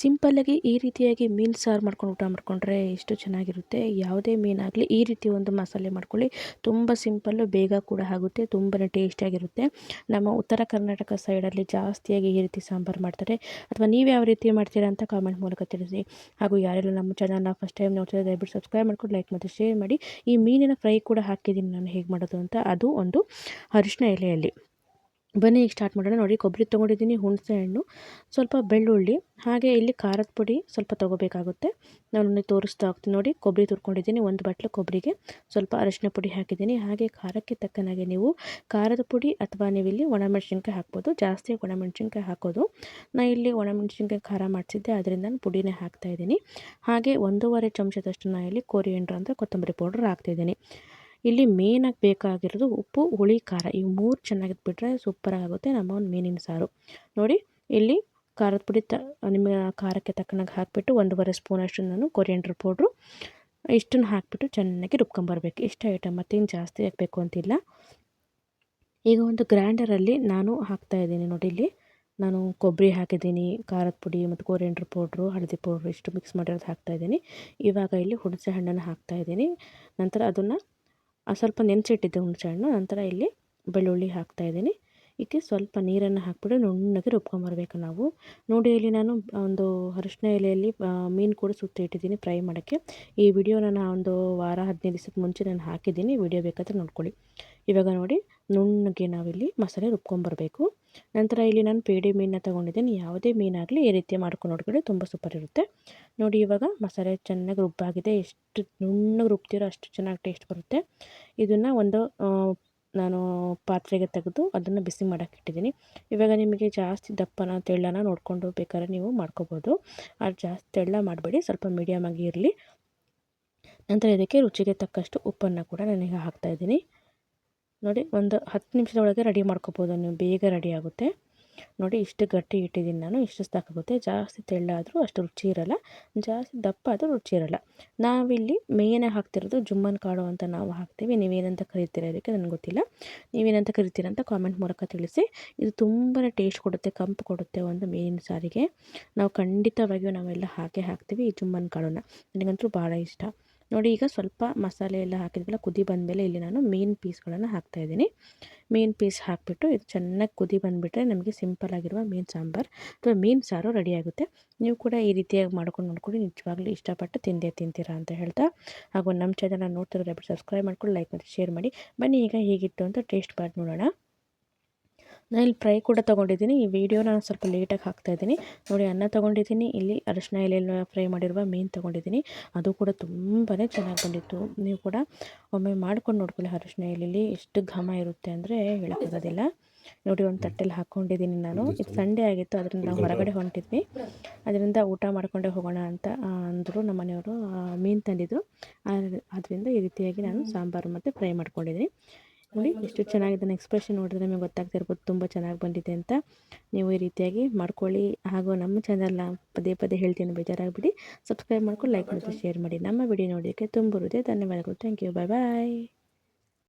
ಸಿಂಪಲ್ಲಾಗಿ ಈ ರೀತಿಯಾಗಿ ಮೀನು ಸಾರು ಮಾಡ್ಕೊಂಡು ಊಟ ಮಾಡಿಕೊಂಡ್ರೆ ಎಷ್ಟು ಚೆನ್ನಾಗಿರುತ್ತೆ. ಯಾವುದೇ ಮೀನಾಗಲಿ ಈ ರೀತಿ ಒಂದು ಮಸಾಲೆ ಮಾಡ್ಕೊಳ್ಳಿ. ತುಂಬ ಸಿಂಪಲ್ಲು, ಬೇಗ ಕೂಡ ಆಗುತ್ತೆ ತುಂಬಾ ಟೇಸ್ಟಿಯಾಗಿರುತ್ತೆ ನಮ್ಮ ಉತ್ತರ ಕರ್ನಾಟಕ ಸೈಡಲ್ಲಿ ಜಾಸ್ತಿಯಾಗಿ ಈ ರೀತಿ ಸಾಂಬಾರು ಮಾಡ್ತಾರೆ. ಅಥವಾ ನೀವು ಯಾವ ರೀತಿ ಮಾಡ್ತೀರಾ ಅಂತ ಕಾಮೆಂಟ್ ಮೂಲಕ ತಿಳಿಸಿ. ಹಾಗೂ ಯಾರೆಲ್ಲ ನಮ್ಮ ಚಾನಲ್ನ ಫಸ್ಟ್ ಟೈಮ್ ನೋಡ್ತಾರೆ ದಯವಿಟ್ಟು ಸಬ್ಸ್ಕ್ರೈಬ್ ಮಾಡ್ಕೊಂಡು ಲೈಕ್ ಮತ್ತು ಶೇರ್ ಮಾಡಿ. ಈ ಮೀನಿನ ಫ್ರೈ ಕೂಡ ಹಾಕಿದ್ದೀನಿ ನಾನು ಹೇಗೆ ಮಾಡೋದು ಅಂತ. ಅದು ಒಂದು ಅರಿಶಿನ ಎಲೆಯಲ್ಲಿ. ಬನ್ನಿ, ಈಗ ಸ್ಟಾರ್ಟ್ ಮಾಡೋಣ. ನೋಡಿ, ಕೊಬ್ಬರಿ ತೊಗೊಂಡಿದ್ದೀನಿ, ಹುಣಸೆ ಹಣ್ಣು. ಸ್ವಲ್ಪ ಬೆಳ್ಳುಳ್ಳಿ, ಹಾಗೆ ಇಲ್ಲಿ ಖಾರದ ಪುಡಿ ಸ್ವಲ್ಪ ತೊಗೋಬೇಕಾಗುತ್ತೆ. ನಾನು ತೋರಿಸ್ತಾ ಹೋಗ್ತೀನಿ. ನೋಡಿ, ಕೊಬ್ಬರಿ ತುರ್ಕೊಂಡಿದ್ದೀನಿ, ಒಂದು ಬಟ್ಲು ಕೊಬ್ಬರಿಗೆ. ಸ್ವಲ್ಪ ಅರಶಿನ ಪುಡಿ ಹಾಕಿದ್ದೀನಿ. ಹಾಗೆ ಖಾರಕ್ಕೆ ತಕ್ಕನಾಗೆ ನೀವು ಖಾರದ ಪುಡಿ ಅಥವಾ ನೀವು ಇಲ್ಲಿ ಒಣಮೆಣಸಿನ್ಕಾಯಿ ಹಾಕ್ಬೋದು. ಜಾಸ್ತಿ ಒಣಮೆಣಸಿನ್ಕಾಯಿ ಹಾಕೋದು. ನಾನು ಇಲ್ಲಿ ಒಣಮೆಣಸಿನ್ಕಾಯಿ ಖಾರ ಮಾಡಿಸಿದ್ದೆ ಅದರಿಂದ ನಾನು ಪುಡಿನೇ ಹಾಕ್ತಾಯಿದ್ದೀನಿ ಹಾಗೆ ಒಂದೂವರೆ ಚಮಚದಷ್ಟು ನಾನು ಇಲ್ಲಿ ಕೋರಿಯಂಡ್ರ ಅಂದರೆ ಕೊತ್ತಂಬರಿ ಪೌಡ್ರ್ ಹಾಕ್ತಾಯಿದ್ದೀನಿ ಇಲ್ಲಿ ಮೇನಾಗಿ ಬೇಕಾಗಿರೋದು ಉಪ್ಪು, ಹುಳಿ, ಖಾರ ಇವು ಮೂರು ಚೆನ್ನಾಗಿದ್ಬಿಟ್ರೆ ಸೂಪರಾಗುತ್ತೆ ನಮ್ಮ ಒಂದು ಮೀನಿನ ಸಾರು. ನೋಡಿ ಇಲ್ಲಿ ಖಾರದ ಪುಡಿ ತ, ನಿಮ್ಮ ಖಾರಕ್ಕೆ ತಕ್ಕನಾಗಿ ಹಾಕಿಬಿಟ್ಟು ಒಂದೂವರೆ ಸ್ಪೂನಷ್ಟು ನಾನು ಕೊರಿಯಂಡ್ರ್ ಪೌಡ್ರು ಇಷ್ಟನ್ನು ಹಾಕಿಬಿಟ್ಟು ಚೆನ್ನಾಗಿ ರುಬ್ಕೊಂಬರ್ಬೇಕು ಇಷ್ಟು ಐಟಮ್ ಮತ್ತೇನು ಜಾಸ್ತಿ ಹಾಕಬೇಕು ಅಂತಿಲ್ಲ. ಈಗ ಒಂದು ಗ್ರ್ಯಾಂಡರಲ್ಲಿ ನಾನು ಹಾಕ್ತಾ ಇದ್ದೀನಿ ನೋಡಿ ಇಲ್ಲಿ. ನಾನು ಕೊಬ್ಬರಿ ಹಾಕಿದ್ದೀನಿ, ಖಾರದ ಪುಡಿ ಮತ್ತು ಕೋರಿಯಂಡ್ರ್ ಪೌಡ್ರು ಹಳದಿ ಪೌಡ್ರು ಇಷ್ಟು ಮಿಕ್ಸ್ ಮಾಡಿರೋದು ಹಾಕ್ತಾಯಿದ್ದೀನಿ ಇವಾಗ ಇಲ್ಲಿ ಹುಣಸೆ ಹಣ್ಣನ್ನು ಹಾಕ್ತಾಯಿದ್ದೀನಿ ನಂತರ ಅದನ್ನು ಸ್ವಲ್ಪ ನೆನೆಸಿಟ್ಟಿದ್ದೆ ಹುಣಸೆಹಣ್ಣು ನಂತರ ಇಲ್ಲಿ ಬೆಳ್ಳುಳ್ಳಿ ಹಾಕ್ತಾಯಿದ್ದೀನಿ ಇದಕ್ಕೆ ಸ್ವಲ್ಪ ನೀರನ್ನು ಹಾಕ್ಬಿಟ್ಟು ನುಣ್ಣಗೆ ರುಬ್ಕೊಂಬರ್ಬೇಕು ನಾವು. ನೋಡಿ ಇಲ್ಲಿ ನಾನು ಒಂದು ಅರಿಶಿನ ಎಲೆಯಲ್ಲಿ ಮೀನು ಕೂಡ ಸುತ್ತಿ ಇಟ್ಟಿದ್ದೀನಿ ಫ್ರೈ ಮಾಡೋಕ್ಕೆ. ಈ ವಿಡಿಯೋನ ನಾನು ಒಂದು ವಾರ, ಹದಿನೈದು ದಿವಸಕ್ಕೆ ಮುಂಚೆ ನಾನು ಹಾಕಿದ್ದೀನಿ. ವಿಡಿಯೋ ಬೇಕಾದರೆ ನೋಡ್ಕೊಳ್ಳಿ. ಇವಾಗ ನೋಡಿ, ನುಣ್ಣಗೆ ನಾವಿಲ್ಲಿ ಮಸಾಲೆ ರುಬ್ಕೊಂಬರ್ಬೇಕು. ನಂತರ ಇಲ್ಲಿ ನಾನು ಪೇಡೆ ಮೀನನ್ನ ತೊಗೊಂಡಿದ್ದೀನಿ. ಯಾವುದೇ ಮೀನಾಗಲಿ ಈ ರೀತಿ ಮಾಡ್ಕೊಂಡು ನೋಡ್ಕೊಳ್ಳಿ ತುಂಬ ಸೂಪರ್ ಇರುತ್ತೆ. ನೋಡಿ ಇವಾಗ ಮಸಾಲೆ ಚೆನ್ನಾಗಿ ರುಬ್ಬಾಗಿದೆ. ಎಷ್ಟು ನುಣ್ಣಗೆ ರುಬ್ತಿರೋ ಅಷ್ಟು ಚೆನ್ನಾಗಿ ಟೇಸ್ಟ್ ಬರುತ್ತೆ. ಇದನ್ನು ಒಂದು ನಾನು ಪಾತ್ರೆಗೆ ತೆಗೆದು ಅದನ್ನು ಬಿಸಿ ಮಾಡೋಕ್ಕಿಟ್ಟಿದ್ದೀನಿ ಇವಾಗ ನಿಮಗೆ ಜಾಸ್ತಿ ದಪ್ಪನ ತೆಳ್ಳನ ನೋಡಿಕೊಂಡು ಬೇಕಾದ್ರೆ ನೀವು ಮಾಡ್ಕೋಬೋದು. ಅದು ಜಾಸ್ತಿ ತೆಳ್ಳ ಮಾಡಬೇಡಿ, ಸ್ವಲ್ಪ ಮೀಡಿಯಮಾಗಿ ಇರಲಿ. ನಂತರ ಇದಕ್ಕೆ ರುಚಿಗೆ ತಕ್ಕಷ್ಟು ಉಪ್ಪನ್ನು ಕೂಡ ನಾನೀಗ ಹಾಕ್ತಾಯಿದ್ದೀನಿ ನೋಡಿ, ಒಂದು ಹತ್ತು ನಿಮಿಷದೊಳಗೆ ರೆಡಿ ಮಾಡ್ಕೋಬೋದು. ನೀವು ಬೇಗ ರೆಡಿ ಆಗುತ್ತೆ. ನೋಡಿ ಇಷ್ಟು ಗಟ್ಟಿ ಇಟ್ಟಿದ್ದೀನಿ ನಾನು, ಇಷ್ಟು ಸಾಕಾಗುತ್ತೆ ಜಾಸ್ತಿ ತೆಳ್ಳಾದರೂ ಅಷ್ಟು ರುಚಿ ಇರಲ್ಲ, ಜಾಸ್ತಿ ದಪ್ಪ ಆದರೂ ರುಚಿ ಇರಲ್ಲ. ನಾವಿಲ್ಲಿ ಮೇಯ್ನಾಗಿ ಹಾಕ್ತಿರೋದು ಜುಮ್ಮನ್ ಕಾಳು ಅಂತ ನಾವು ಹಾಕ್ತೀವಿ, ನೀವೇನಂತ ಕರಿತೀರ ಅದಕ್ಕೆ ನನಗೆ ಗೊತ್ತಿಲ್ಲ. ನೀವೇನಂತ ಕರಿತೀರ ಅಂತ ಕಾಮೆಂಟ್ ಮೂಲಕ ತಿಳಿಸಿ. ಇದು ತುಂಬಾ ಟೇಸ್ಟ್ ಕೊಡುತ್ತೆ, ಕಂಪು ಕೊಡುತ್ತೆ ಒಂದು ಮೇನಿನ ಸಾರಿಗೆ. ನಾವು ಖಂಡಿತವಾಗಿಯೂ ನಾವೆಲ್ಲ ಹಾಕೇ ಹಾಕ್ತೀವಿ ಈ ಜುಮ್ಮನ್ ಕಾಳನ್ನು. ನನಗಂತೂ ಭಾಳ ಇಷ್ಟ. ನೋಡಿ ಈಗ ಸ್ವಲ್ಪ ಮಸಾಲೆ ಎಲ್ಲ ಹಾಕಿದ್ಮೇಲೆ ಕುದಿ ಬಂದಮೇಲೆ ಇಲ್ಲಿ ನಾನು ಮೀನು ಪೀಸ್ಗಳನ್ನು ಹಾಕ್ತಾಯಿದ್ದೀನಿ ಮೀನು ಪೀಸ್ ಹಾಕಿಬಿಟ್ಟು ಇದು ಚೆನ್ನಾಗಿ ಕುದಿ ಬಂದುಬಿಟ್ರೆ ನಮಗೆ ಸಿಂಪಲ್ಲಾಗಿರುವ ಮೀನು ಸಾಂಬಾರು ಅಥವಾ ಮೀನು ಸಾರು ರೆಡಿಯಾಗುತ್ತೆ ನೀವು ಕೂಡ ಈ ರೀತಿಯಾಗಿ ಮಾಡ್ಕೊಂಡು ನೋಡ್ಕೊಂಡು ನಿಜವಾಗ್ಲೂ ಇಷ್ಟಪಟ್ಟು ತಿಂದೇ ತಿಂತೀರಾ ಅಂತ ಹೇಳ್ತಾ. ಹಾಗೂ ನಮ್ಮ ಚಾನಲ್ ನೋಡ್ತಿರೋ ಸಬ್ಸ್ಕ್ರೈಬ್ ಮಾಡ್ಕೊಂಡು ಲೈಕ್ ಮಾಡಿ ಶೇರ್ ಮಾಡಿ. ಬನ್ನಿ ಈಗ ಹೇಗಿತ್ತು ಅಂತ ಟೇಸ್ಟ್ ಮಾಡಿ ನೋಡೋಣ. ನಾನು ಇಲ್ಲಿ ಫ್ರೈ ಕೂಡ ತೊಗೊಂಡಿದ್ದೀನಿ. ಈ ವಿಡಿಯೋ ನಾನು ಸ್ವಲ್ಪ ಲೇಟಾಗಿ ಹಾಕ್ತಾ ಇದ್ದೀನಿ. ನೋಡಿ, ಅನ್ನ ತೊಗೊಂಡಿದ್ದೀನಿ. ಇಲ್ಲಿ ಅರಶಿನ ಎಲೆಯಲ್ಲಿ ಫ್ರೈ ಮಾಡಿರುವ ಮೀನು ತೊಗೊಂಡಿದ್ದೀನಿ. ಅದು ಕೂಡ ತುಂಬಾ ಚೆನ್ನಾಗಿ ಬಂದಿತ್ತು. ನೀವು ಕೂಡ ಒಮ್ಮೆ ಮಾಡ್ಕೊಂಡು ನೋಡ್ಕೊಳ್ಳಿ ಅರಶಿನ ಎಲೆಯಲ್ಲಿ ಎಷ್ಟು ಘಮ ಇರುತ್ತೆ ಅಂದರೆ ಹೇಳೋಕ್ಕಾಗೋದಿಲ್ಲ. ನೋಡಿ, ಒಂದು ತಟ್ಟೆಲಿ ಹಾಕ್ಕೊಂಡಿದ್ದೀನಿ ನಾನು. ಇದು ಸಂಡೇ ಆಗಿತ್ತು, ಅದರಿಂದ ನಾವು ಹೊರಗಡೆ ಹೊಂಟಿದ್ವಿ. ಅದರಿಂದ ಊಟ ಮಾಡಿಕೊಂಡೇ ಹೋಗೋಣ ಅಂತ ಅಂದರು ನಮ್ಮ ಮನೆಯವರು ಮೀನು ತಂದಿದ್ದರು ಅದರಿಂದ ಈ ರೀತಿಯಾಗಿ ನಾನು ಸಾಂಬಾರು ಮತ್ತು ಫ್ರೈ ಮಾಡ್ಕೊಂಡಿದ್ದೀನಿ. ನೋಡಿ, ಎಷ್ಟು ಚೆನ್ನಾಗಿದೆ ಎಕ್ಸ್ಪ್ರೆಷನ್ ನೋಡಿದ್ರೆ ನಿಮಗೆ ಗೊತ್ತಾಗ್ತಿರ್ಬೋದು ತುಂಬ ಚೆನ್ನಾಗಿ ಬಂದಿದೆ ಅಂತ. ನೀವು ಈ ರೀತಿಯಾಗಿ ಮಾಡ್ಕೊಳ್ಳಿ. ಹಾಗೂ ನಮ್ಮ ಚಾನಲ್ನ ಪದೇ ಪದೇ ಹೇಳ್ತೀನಿ, ಬೇಜಾರಾಗ್ಬಿಡಿ. ಸಬ್ಸ್ಕ್ರೈಬ್ ಮಾಡ್ಕೊಂಡು ಲೈಕ್ ಮಾಡಿ ಶೇರ್ ಮಾಡಿ. ನಮ್ಮ ವಿಡಿಯೋ ನೋಡೋಕ್ಕೆ ತುಂಬ ಧನ್ಯವಾದಗಳು. Thank you bye bye